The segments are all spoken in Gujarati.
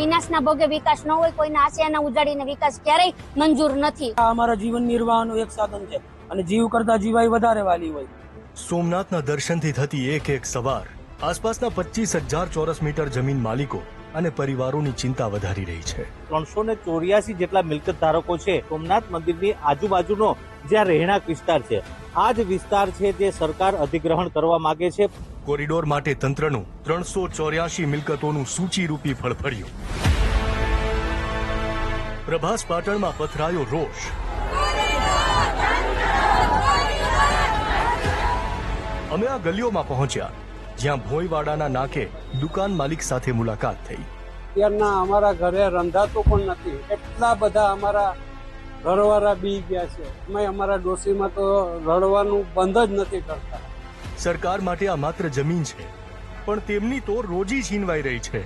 વિનાશના ભોગે વિકાસ ન હોય કોઈના આશયાના ઉજાડીને વિકાસ ક્યારેય મંજૂર નથી. આ અમારા જીવન નિર્વાહનું એક સાધન છે અને જીવ કરતા જીવાય વધારે વાલી હોય. સોમનાથના દર્શનથી થતી એક એક સવાર આસપાસના પચીસ હજાર ચોરસ મીટર જમીન માલિકો અને પરિવારોની ચિંતા વધારી રહી છે. ત્રણસો ને ચોર્યાસી જેટલા મિલકત ધારકો છે સોમનાથ મંદિરની આજુબાજુનો જ્યાં રહેણાંક વિસ્તાર છે. આ જ વિસ્તાર છે જે સરકાર અધિગ્રહણ કરવા માંગે છે. કોરિડોર માટે તંત્રનું ત્રણસો ચોર્યાસી મિલકતોનું સૂચિરૂપી ફળફળ્યું. પ્રભાસ પાટણમાં પથરાયો રોષ. અમે આ ગલીઓમાં પહોંચ્યા. જ્યાં ભોયવાડાના નાકે દુકાન માલિક સાથે મુલાકાત થઈ. અત્યારના અમારા ઘરે રંધાતું પણ નથી. એટલા બધા અમારા ઘરવાળા બી ગયા છે. અમે અમારા ડોશીમાં તો રડવાનું બંધ જ નથી કરતા. સરકાર માટે આ માત્ર જમીન છે પણ તેમની તો રોજી છીનવાઈ રહી છે.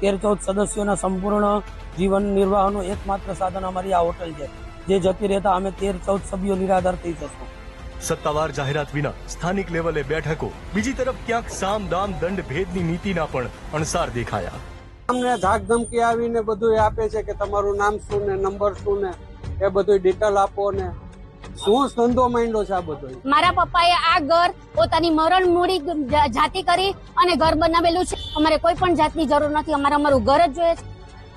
તેર ચૌદ સદસ્યોના સંપૂર્ણ જીવન નિર્વાહનું એકમાત્ર સાધન અમારી આ હોટલ છે. જે જતી રહેતા અમે તેર ચૌદ સભ્યો નિરાધાર થઈ જશું. સત્તાવાર જાહેરાત વિના સ્થાનિક લેવલે બેઠકો બીજી તરફ ક્યાંક સામ દામ દંડ ભેદની નીતિના પણ અણસાર દેખાયા. અમને ધાક ધમકી આવીને બધું આપે છે કે તમારું નામ શું ને નંબર શું ને એ બધું ડિટેલ આપો ને. શું સંધો માંડ્યો છે આ બધો મારા પપ્પાએ આ ઘર પોતાની મરણ મૂડી જાતિ કરી અને ઘર બનાવેલું છે. અમારે કોઈ પણ જાતની જરૂર નથી. અમારે અમારું ઘર જ જોઈએ છે.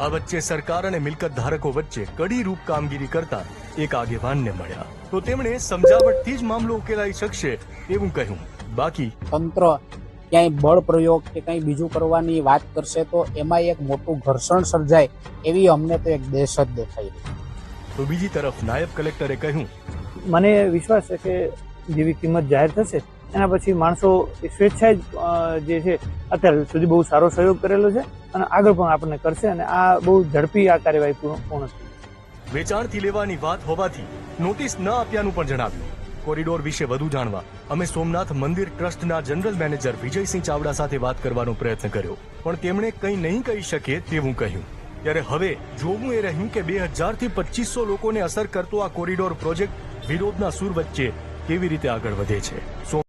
આ વચ્ચે સરકાર અને મિલકત ધારકો વચ્ચે કડી રૂપ કામગીરી કરતા એક આગેવાનને મળ્યા. તો તેમણે સમજાવટથી જ મામલો ઉકેલાઈ શકશે એવું કહ્યું. બાકી તંત્ર ક્યાંય બળ પ્રયોગ કે કંઈ બીજું કરવાની વાત કરશે તો એમાં એક મોટું ઘર્ષણ સર્જાય એવી અમને તો એક દેશ જ દેખાઈ તો બીજી તરફ નાયબ કલેક્ટરે કહ્યું મને વિશ્વાસ છે કે જેવી કિંમત જાહેર થશે એના પછી માણસો સ્વેચ્છાએ જ જે છે અત્યાર સુધી બહુ સારો સહયોગ કરેલો છે અને આગળ પણ આપણને કરશે અને આ બહુ ઝડપી આ કાર્યવાહી પૂર્ણ પૂર્ણ થશે. વેચાણથી લેવાની વાત હોવાથી નોટિસ ન આપ્યાનું પણ જણાવ્યું. કોરિડોર વિશે વધુ જાણવા અમે સોમનાથ મંદિર ટ્રસ્ટના જનરલ મેનેજર વિજયસિંહ ચાવડા સાથે વાત કરવાનો પ્રયત્ન કર્યો. પણ તેમણે કંઈ નહીં કહી શકે તેવું કહ્યું. ત્યારે હવે જોવું એ રહ્યું કે બે હજારથી પચીસો લોકોને અસર કરતો આ કોરિડોર પ્રોજેક્ટ વિરોધના સૂર વચ્ચે કેવી રીતે આગળ વધે છે.